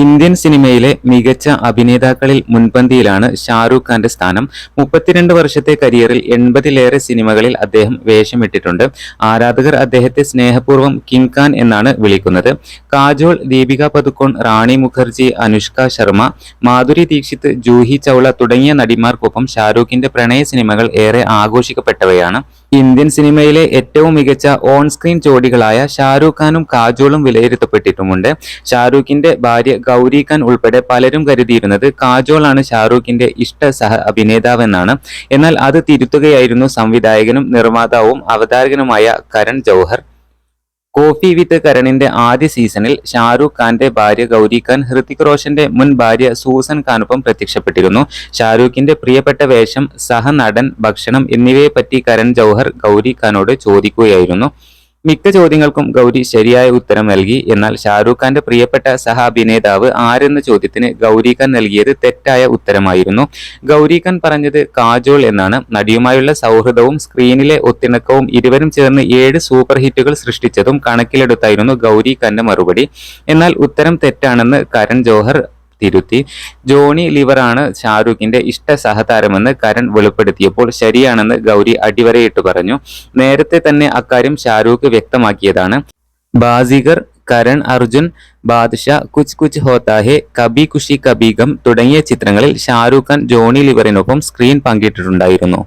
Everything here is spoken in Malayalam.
ഇന്ത്യൻ സിനിമയിലെ മികച്ച അഭിനേതാക്കളിൽ മുൻപന്തിയിലാണ് ഷാരൂഖ് ഖാന്റെ സ്ഥാനം. മുപ്പത്തിരണ്ട് വർഷത്തെ കരിയറിൽ എൺപതിലേറെ സിനിമകളിൽ അദ്ദേഹം വേഷമിട്ടിട്ടുണ്ട്. ആരാധകർ അദ്ദേഹത്തെ സ്നേഹപൂർവം കിങ് ഖാൻ എന്നാണ് വിളിക്കുന്നത്. കാജോൾ ദീപിക പതുക്കോൺ റാണി മുഖർജി അനുഷ്ക ശർമ്മ മാധുരി ദീക്ഷിത് ജൂഹി ചൗള തുടങ്ങിയ നടിമാർക്കൊപ്പം ഷാരൂഖിന്റെ പ്രണയ സിനിമകൾ ഏറെ ആഘോഷിക്കപ്പെട്ടവയാണ്. ഇന്ത്യൻ സിനിമയിലെ ഏറ്റവും മികച്ച ഓൺ സ്ക്രീൻ ജോഡികളായ ഷാരൂഖ് ഖാനും കാജോളും വിലയിരുത്തപ്പെട്ടിട്ടുമുണ്ട്. ഷാരൂഖിന്റെ ഭാര്യ ഗൗരി ഖാൻ ഉൾപ്പെടെ പലരും കരുതിയിരുന്നത് കാജോളാണ് ഷാരൂഖിന്റെ ഇഷ്ട സഹ അഭിനേതാവെന്നാണ്. എന്നാൽ അത് തിരുത്തുകയായിരുന്നു സംവിധായകനും നിർമ്മാതാവും അവതാരകനുമായ കരൺ ജൗഹർ. കോഫി വിത്ത് കരണിന്റെ ആദ്യ സീസണിൽ ഷാരൂഖ് ഖാന്റെ ഭാര്യ ഗൗരി ഖാൻ ഹൃതിക് റോഷന്റെ മുൻ ഭാര്യ സൂസൻ ഖാനൊപ്പം പ്രത്യക്ഷപ്പെട്ടിരുന്നു. ഷാരൂഖിന്റെ പ്രിയപ്പെട്ട വേഷം സഹനടൻ ഭക്ഷണം എന്നിവയെപ്പറ്റി കരൺ ജൗഹർ ഗൗരി ഖാനോട് ചോദിക്കുകയായിരുന്നു. മിക്ക ചോദ്യങ്ങൾക്കും ഗൗരി ശരിയായ ഉത്തരം നൽകി. എന്നാൽ ഷാരൂഖ് ഖാന്റെ പ്രിയപ്പെട്ട സഹ അഭിനേതാവ് ആരെന്ന ചോദ്യത്തിന് ഗൗരി ഖാൻ നൽകിയത് തെറ്റായ ഉത്തരമായിരുന്നു. ഗൗരി ഖാൻ പറഞ്ഞത് കാജോൾ എന്നാണ്. നടിയുമായുള്ള സൗഹൃദവും സ്ക്രീനിലെ ഒത്തിണക്കവും ഇരുവരും ചേർന്ന് ഏഴ് സൂപ്പർ ഹിറ്റുകൾ സൃഷ്ടിച്ചതും കണക്കിലെടുത്തായിരുന്നു ഗൗരി ഖാന്റെ മറുപടി. എന്നാൽ ഉത്തരം തെറ്റാണെന്ന് കരൺ ജോഹർ തിരുത്തി. ജോണി ലിവറാണ് ഷാരൂഖിന്റെ ഇഷ്ട സഹതാരമെന്ന് കരൺ വെളിപ്പെടുത്തിയപ്പോൾ ശരിയാണെന്ന് ഗൗരി അടിവരയിട്ട് പറഞ്ഞു. നേരത്തെ തന്നെ അക്കാര്യം ഷാരൂഖ് വ്യക്തമാക്കിയതാണ്. ബാസിഗർ കരൺ അർജുൻ ബാദ്ഷ കുച്ച് കുച്ച് ഹോത്താഹെ കബി ഖുഷി കബീഗം തുടങ്ങിയ ചിത്രങ്ങളിൽ ഷാരൂഖ് ഖാൻ ജോണി ലിവറിനൊപ്പം സ്ക്രീൻ പങ്കിട്ടിട്ടുണ്ടായിരുന്നു.